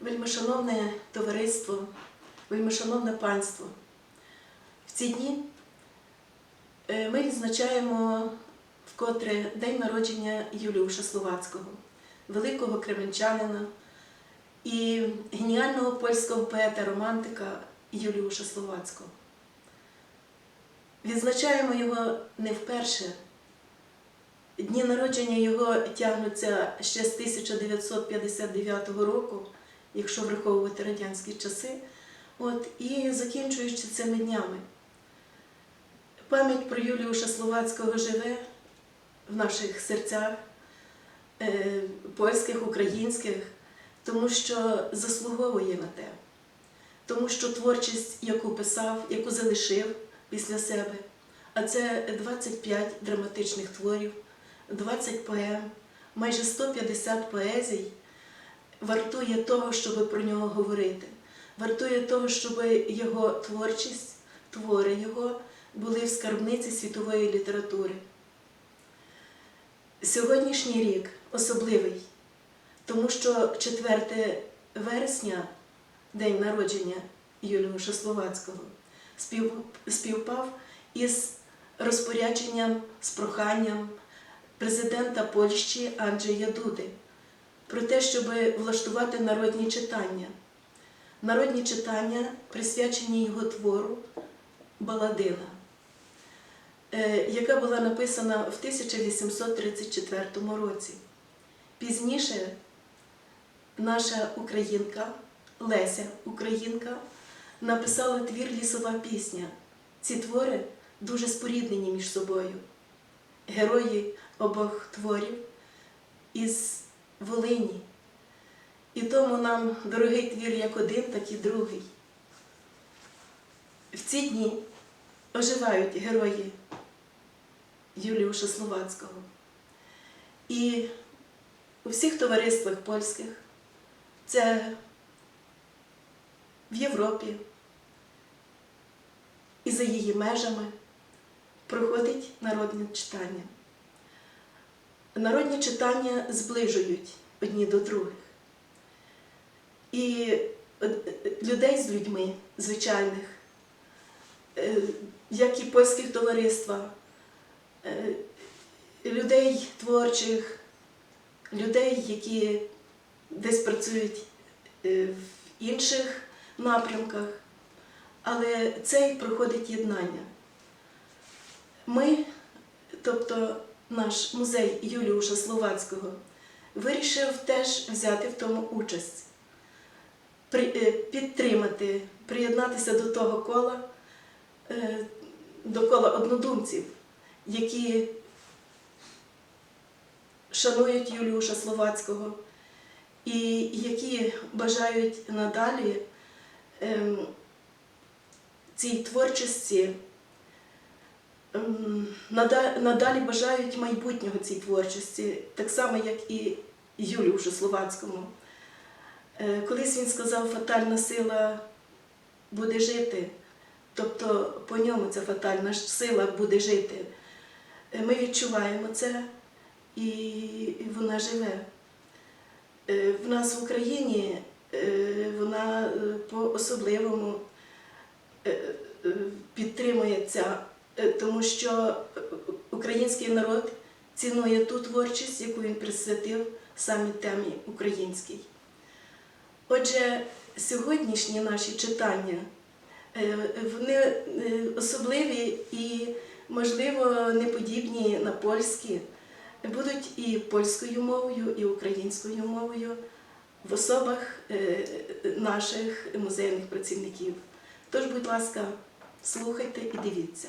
Вельмишановне товариство, вельмишановне панство, в ці дні е, ми відзначаємо вкотре день народження Юліуша Словацького, великого кременчанина і геніального польського поета-романтика Юліуша Словацького. Відзначаємо його не вперше. Дні народження його тягнуться ще з 1959 року, якщо враховувати радянські часи, от, і закінчуючи цими днями. Пам'ять про Юліуша Словацького живе в наших серцях, е, польських, українських, тому що заслуговує на те, тому що творчість, яку писав, яку залишив після себе, а це 25 драматичних творів, 20 поем, майже 150 поезій, вартує того, щоб про нього говорити. Вартує того, щоб його творчість, твори його були в скарбниці світової літератури. Сьогоднішній рік особливий, тому що 4 вересня, день народження Юліуша Словацького, співпав із розпорядженням, з проханням президента Польщі Анджея Дуди про те, щоб влаштувати народні читання. Народні читання присвячені його твору Баладина, е, яка була написана в 1834 році. Пізніше наша українка Леся Українка написала твір Лісова пісня. Ці твори дуже споріднені між собою. Герої обох творів із Волині. І тому нам дорогий твір як один, так і другий. В ці дні оживають герої Юліуша Словацького. І у всіх товариствах польських це в Європі і за її межами проходить народне читання. Народні читання зближують одні до других. І е, людей з людьми звичайних, е, як і польських товариства, е, людей творчих, людей, які десь працюють е, в інших напрямках, але цей проходить єднання. Ми, тобто наш музей Юліуша Словацького, вирішив теж взяти в тому участь, е, підтримати, приєднатися до того кола, е, до кола однодумців, які шанують Юліуша Словацького і які бажають надалі ем, цій творчості надалі бажають майбутнього цій творчості, так само, як і Юліушу Словацькому. Е, Колись він сказав, фатальна сила буде жити, тобто по ньому ця фатальна сила буде жити. Е, Ми відчуваємо це і вона живе. Е, В нас в Україні вона по-особливому підтримується, е, тому що е, український народ цінує ту творчість, яку він присвятив саме темі українській. Отже, сьогоднішні наші читання е, вони е, особливі і, можливо, не подібні на польські, будуть і польською мовою, і українською мовою в особах е, наших музейних працівників. Тож, будь ласка, слухайте і дивіться.